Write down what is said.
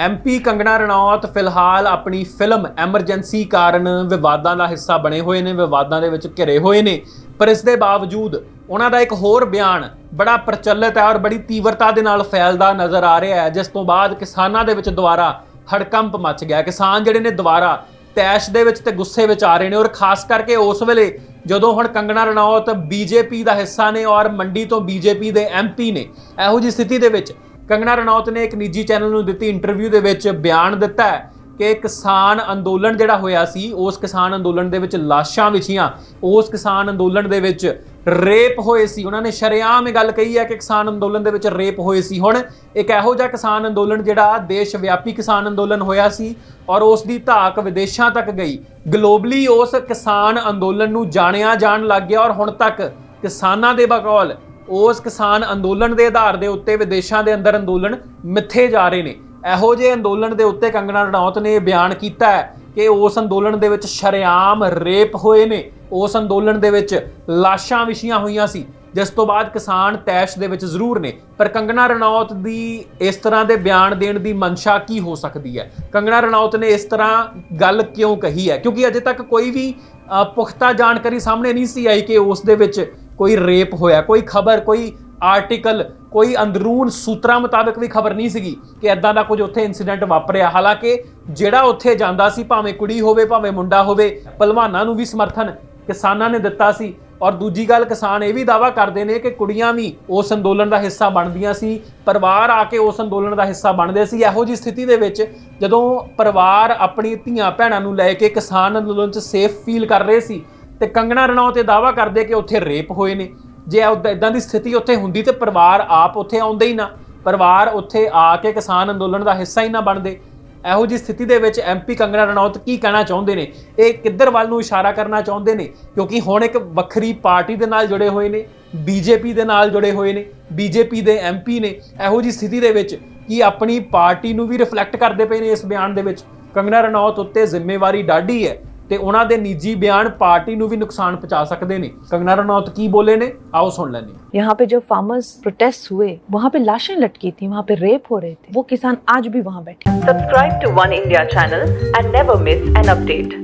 MP ਕੰਗਣਾ ਰਣੌਤ ਫਿਲਹਾਲ ਆਪਣੀ film emergency ਕਾਰਨ ਵਿਵਾਦਾਂ ਦਾ ਹਿੱਸਾ ਬਣੇ ਹੋਏ ਨੇ, ਵਿਵਾਦਾਂ ਦੇ ਵਿੱਚ ਘਿਰੇ ਹੋਏ ਨੇ। ਪਰ ਇਸ ਦੇ ਬਾਵਜੂਦ ਉਹਨਾਂ ਦਾ ਇੱਕ ਹੋਰ ਬਿਆਨ ਬੜਾ ਪ੍ਰਚਲਿਤ ਹੈ ਔਰ ਬੜੀ ਤੀਵਰਤਾ ਦੇ ਨਾਲ ਫੈਲਦਾ ਨਜ਼ਰ ਆ ਰਿਹਾ ਹੈ, ਜਿਸ ਤੋਂ ਬਾਅਦ ਕਿਸਾਨਾਂ ਦੇ ਵਿੱਚ ਦੁਬਾਰਾ ਹੜਕੰਪ ਮਚ ਗਿਆ ਕਿਸਾਨ ਜਿਹੜੇ ਨੇ ਦੁਬਾਰਾ ਤੈਸ਼ ਦੇ ਵਿੱਚ ਤੇ ਗੁੱਸੇ ਵਿੱਚ ਆ ਰਹੇ ਨੇ ਔਰ ਖਾਸ ਕਰਕੇ ਉਸ ਵੇਲੇ ਜਦੋਂ ਹੁਣ ਕੰਗਣਾ ਰਣੌਤ ਬੀਜੇਪੀ ਦਾ ਹਿੱਸਾ ਨੇ ਔਰ ਮੰਡੀ ਤੋਂ ਬੀਜੇਪੀ ਦੇ ਐਮਪੀ ਨੇ, ਇਹੋ ਜੀ ਸਥਿਤੀ ਦੇ ਵਿੱਚ ਕੰਗਣਾ ਰਣੌਤ ਨੇ ਇੱਕ ਨਿੱਜੀ ਚੈਨਲ ਨੂੰ ਦਿੱਤੀ ਇੰਟਰਵਿਊ ਦੇ ਵਿੱਚ ਬਿਆਨ ਦਿੱਤਾ ਹੈ ਕਿ ਕਿਸਾਨ ਅੰਦੋਲਨ ਜਿਹੜਾ ਹੋਇਆ ਸੀ, ਉਸ ਕਿਸਾਨ ਅੰਦੋਲਨ ਦੇ ਵਿੱਚ ਲਾਸ਼ਾਂ ਵਿਛੀਆਂ, ਉਸ ਕਿਸਾਨ ਅੰਦੋਲਨ ਦੇ ਵਿੱਚ ਰੇਪ ਹੋਏ ਸੀ। ਉਹਨਾਂ ਨੇ ਸ਼ਰੇਆਮ ਇਹ ਗੱਲ ਕਹੀ ਹੈ ਕਿ ਕਿਸਾਨ ਅੰਦੋਲਨ ਦੇ ਵਿੱਚ ਰੇਪ ਹੋਏ ਸੀ। ਹੁਣ ਇੱਕ ਇਹੋ ਜਿਹਾ ਕਿਸਾਨ ਅੰਦੋਲਨ ਜਿਹੜਾ ਦੇਸ਼ ਵਿਆਪੀ ਕਿਸਾਨ ਅੰਦੋਲਨ ਹੋਇਆ ਸੀ ਔਰ ਉਸ ਦੀ ਧਾਕ ਵਿਦੇਸ਼ਾਂ ਤੱਕ ਗਈ। ਗਲੋਬਲੀ ਉਸ ਕਿਸਾਨ ਅੰਦੋਲਨ ਨੂੰ ਜਾਣਿਆ ਜਾਣ ਲੱਗ ਗਿਆ ਔਰ ਹੁਣ ਤੱਕ ਕਿਸਾਨਾਂ ਦੇ ਬਕੌਲ ਉਸ ਕਿਸਾਨ ਅੰਦੋਲਨ ਦੇ ਆਧਾਰ ਦੇ ਉੱਤੇ ਵਿਦੇਸ਼ਾਂ ਦੇ ਅੰਦਰ ਅੰਦੋਲਨ ਮਿੱਥੇ ਜਾ ਰਹੇ ਨੇ। ਇਹੋ ਜਿਹੇ ਅੰਦੋਲਨ ਦੇ ਉੱਤੇ ਕੰਗਣਾ ਰਣੌਤ ਨੇ ਇਹ ਬਿਆਨ ਕੀਤਾ ਹੈ ਕਿ ਉਸ ਅੰਦੋਲਨ ਦੇ ਵਿੱਚ ਸ਼ਰੇਆਮ ਰੇਪ ਹੋਏ ਨੇ। ਉਸ ਅੰਦੋਲਨ ਦੇ ਵਿੱਚ ਲਾਸ਼ਾਂ ਵਿਛੀਆਂ ਹੋਈਆਂ ਸੀ, ਜਿਸ ਤੋਂ ਬਾਅਦ ਕਿਸਾਨ ਤੈਸ਼ ਦੇ ਵਿੱਚ ਜ਼ਰੂਰ ਨੇ। ਪਰ ਕੰਗਣਾ ਰਣੌਤ ਦੀ ਇਸ ਤਰ੍ਹਾਂ ਦੇ ਬਿਆਨ ਦੇਣ ਦੀ ਮਨਸ਼ਾ ਕੀ ਹੋ ਸਕਦੀ ਹੈ? ਕੰਗਣਾ ਰਣੌਤ ਨੇ ਇਸ ਤਰ੍ਹਾਂ ਗੱਲ ਕਿਉਂ ਕਹੀ ਹੈ? ਕਿਉਂਕਿ ਅਜੇ ਤੱਕ ਕੋਈ ਵੀ ਪੁਖਤਾ ਜਾਣਕਾਰੀ ਸਾਹਮਣੇ ਨਹੀਂ ਸੀ ਆਈ ਕਿ ਉਸ ਦੇ ਵਿੱਚ ਕੋਈ ਰੇਪ ਹੋਇਆ, ਕੋਈ ਖਬਰ, ਕੋਈ ਆਰਟੀਕਲ ਕੋਈ ਅੰਦਰੂਨ ਸੂਤਰਾਂ ਮੁਤਾਬਕ ਵੀ ਖਬਰ ਨਹੀਂ ਸੀਗੀ ਕਿ ਐਦਾਂ ਦਾ ਕੁਝ ਉੱਥੇ ਇਨਸੀਡੈਂਟ ਵਾਪਰਿਆ। ਹਾਲਾਂਕਿ ਜਿਹੜਾ ਉੱਥੇ ਜਾਂਦਾ ਸੀ, ਭਾਵੇਂ ਕੁੜੀ ਹੋਵੇ, ਭਾਵੇਂ ਮੁੰਡਾ ਹੋਵੇ, ਪਹਿਲਵਾਨਾਂ ਨੂੰ ਵੀ ਸਮਰਥਨ ਕਿਸਾਨਾਂ ਨੇ ਦਿੱਤਾ ਸੀ। ਔਰ ਦੂਜੀ ਗੱਲ, ਕਿਸਾਨ ਇਹ ਵੀ ਦਾਵਾ ਕਰਦੇ ਨੇ ਕਿ ਕੁੜੀਆਂ ਵੀ ਉਸ ਅੰਦੋਲਨ ਦਾ ਹਿੱਸਾ ਬਣਦੀਆਂ ਸੀ, ਪਰਿਵਾਰ ਆ ਕੇ ਉਸ ਅੰਦੋਲਨ ਦਾ ਹਿੱਸਾ ਬਣਦੇ ਸੀ। ਇਹੋ ਜੀ ਸਥਿਤੀ ਦੇ ਵਿੱਚ ਜਦੋਂ ਪਰਿਵਾਰ ਆਪਣੀ ਧੀਆਂ ਭੈਣਾਂ ਨੂੰ ਲੈ ਕੇ ਕਿਸਾਨ ਅੰਦੋਲਨ 'ਚ ਸੇਫ ਫੀਲ ਕਰ ਰਹੇ ਸੀ ਤੇ ਕੰਗਣਾ ਰਣੌਤ ਇਹ ਦਾਵਾ ਕਰਦੇ ਕਿ ਉੱਥੇ ਰੇਪ ਹੋਏ ਨੇ। ਜੇ ਇਦਾਂ ਦੀ ਸਥਿਤੀ ਉੱਥੇ ਹੁੰਦੀ ਤੇ ਪਰਿਵਾਰ ਆਪ ਉੱਥੇ ਆਉਂਦੇ ਹੀ ਨਾ। ਪਰਿਵਾਰ ਉੱਥੇ ਆ ਕੇ ਕਿਸਾਨ ਅੰਦੋਲਨ ਦਾ ਹਿੱਸਾ ਹੀ ਨਾ ਬਣਦੇ। ਇਹੋ ਜੀ ਸਥਿਤੀ ਦੇ ਵਿੱਚ ਐਮਪੀ ਕੰਗਣਾ ਰਣੌਤ ਕੀ ਕਹਿਣਾ ਚਾਹੁੰਦੇ ਨੇ? ਇਹ ਕਿੱਧਰ ਵੱਲ ਨੂੰ ਇਸ਼ਾਰਾ ਕਰਨਾ ਚਾਹੁੰਦੇ ਨੇ? ਕਿਉਂਕਿ ਹੁਣ ਇੱਕ ਵੱਖਰੀ ਪਾਰਟੀ ਦੇ ਨਾਲ ਜੁੜੇ ਹੋਏ ਨੇ ਬੀਜੇਪੀ ਦੇ ਨਾਲ ਜੁੜੇ ਹੋਏ ਨੇ ਬੀਜੇਪੀ ਦੇ ਐਮਪੀ ਨੇ। ਇਹੋ ਜੀ ਸਥਿਤੀ ਦੇ ਵਿੱਚ ਕੀ ਆਪਣੀ ਪਾਰਟੀ ਨੂੰ ਵੀ ਰਿਫਲੈਕਟ ਕਰਦੇ ਪਏ ਨੇ ਇਸ ਬਿਆਨ ਦੇ ਵਿੱਚ? ਕੰਗਣਾ ਰਣੌਤ ਉੱਤੇ ਜ਼ਿੰਮੇਵਾਰੀ ਡਾਢੀ ਹੈ। ਤੇ ਉਹਨਾਂ ਦੇ ਨਿੱਜੀ ਬਿਆਨ ਪਾਰਟੀ ਨੂੰ ਵੀ ਨੁਕਸਾਨ ਪਹੁੰਚਾ ਸਕਦੇ ਨੇ ਕੰਗਣਾ ਰਣੌਤ ਕੀ ਬੋਲੇ ਨੇ ਆਓ ਸੁਣ ਲੈਂਦੇ ਹਾਂ यहाँ पे जब फार्मर्स प्रोटेस्ट हुए वहाँ पे लाशें लटकी थी वहाँ पे रेप हो रहे थे वो किसान आज भी वहाँ बैठे हैं। Subscribe to One India channel and never miss an update.